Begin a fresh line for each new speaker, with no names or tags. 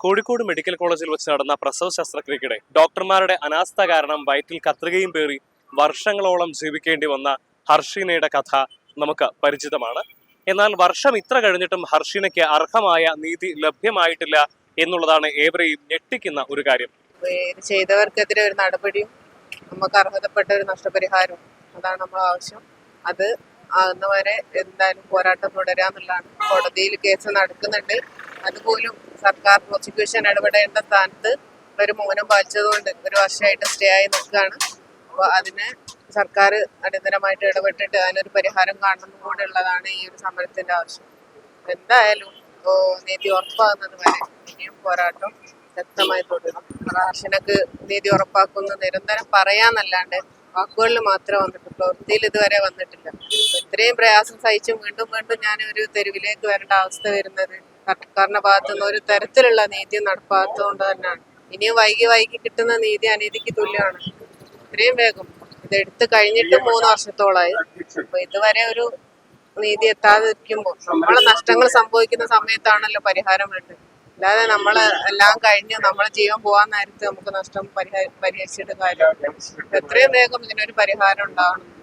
Kozhikode medical കോളേജിൽ വെച്ച് നടന്ന പ്രസവ ശസ്ത്രക്രിയക്കിടെ ഡോക്ടർമാരുടെ അനാസ്ഥ കാരണം വയറ്റിൽ കത്രികയും പേറി വർഷങ്ങളോളം ജീവിക്കേണ്ടി വന്ന ഹർഷീനയുടെ കഥ നമുക്ക് പരിചിതമാണ്. എന്നാൽ വർഷം ഇത്ര കഴിഞ്ഞിട്ടും ഹർഷീനയ്ക്ക് അർഹമായ നീതി ലഭ്യമായിട്ടില്ല എന്നുള്ളതാണ് ഏവരെയും ഞെട്ടിക്കുന്ന ഒരു കാര്യം.
ചെയ്തവർക്കെതിരെ ഒരു നടപടിയും നമുക്ക് അർഹതപ്പെട്ട ഒരു നഷ്ടപരിഹാരവും അതാണ് നമ്മൾ ആവശ്യം. അത് ആകുന്നവരെ എന്തായാലും പോരാട്ടം തുടരാന്നുള്ളതാണ്. കോടതിയിൽ കേസ് നടക്കുന്നുണ്ട്. അതുപോലും സർക്കാർ പ്രോസിക്യൂഷൻ ഇടപെടേണ്ട സ്ഥാനത്ത് ഒരു മൗനം പാലിച്ചതുകൊണ്ട് ഒരു വർഷമായിട്ട് സ്റ്റേ ആയി നിൽക്കുകയാണ്. അപ്പോൾ അതിന് സർക്കാർ അടിയന്തരമായിട്ട് ഇടപെട്ടിട്ട് അതിനൊരു പരിഹാരം കാണണം കൂടെ ഉള്ളതാണ് ഈ ഒരു സമരത്തിന്റെ ആവശ്യം. എന്തായാലും നീതി ഉറപ്പാകുന്നത് വരെ ഇനിയും പോരാട്ടം ശക്തമായി തുടരും റാഷനക്ക് നീതി ഉറപ്പാക്കുന്നു നിരന്തരം പറയാന്നല്ലാണ്ട് വാക്കുകളിൽ മാത്രമേ വന്നിട്ടുള്ളൂ പ്രവൃത്തിയിൽ ഇതുവരെ വന്നിട്ടില്ല. ഇത്രയും പ്രയാസം സഹിച്ചും വീണ്ടും വീണ്ടും ഞാൻ ഒരു തെരുവിലേക്ക് വരേണ്ട അവസ്ഥ വരുന്നത് സർക്കാരിന്റെ ഭാഗത്തു നിന്ന് ഒരു തരത്തിലുള്ള നീതി നടപ്പാത്തതുകൊണ്ട് തന്നെയാണ്. ഇനിയും വൈകി വൈകി കിട്ടുന്ന നീതി അനീതിക്ക് തുല്യമാണ്. ഇത്രയും വേഗം. ഇത് എടുത്തു കഴിഞ്ഞിട്ട് മൂന്ന് വർഷത്തോളായി അപ്പൊ ഇതുവരെ ഒരു നീതി എത്താതിരിക്കുമ്പോൾ നമ്മളെ നഷ്ടങ്ങൾ സംഭവിക്കുന്ന സമയത്താണല്ലോ പരിഹാരം വേണ്ടത്. അല്ലാതെ നമ്മൾ എല്ലാം കഴിഞ്ഞ് നമ്മളെ ജീവൻ പോകാൻ നേരത്ത് നമുക്ക് നഷ്ടം പരിഹ പരിഹരിച്ചിട്ട് കാര്യമില്ല. എത്രയും വേഗം ഇതിനൊരു പരിഹാരം ഉണ്ടാവണം.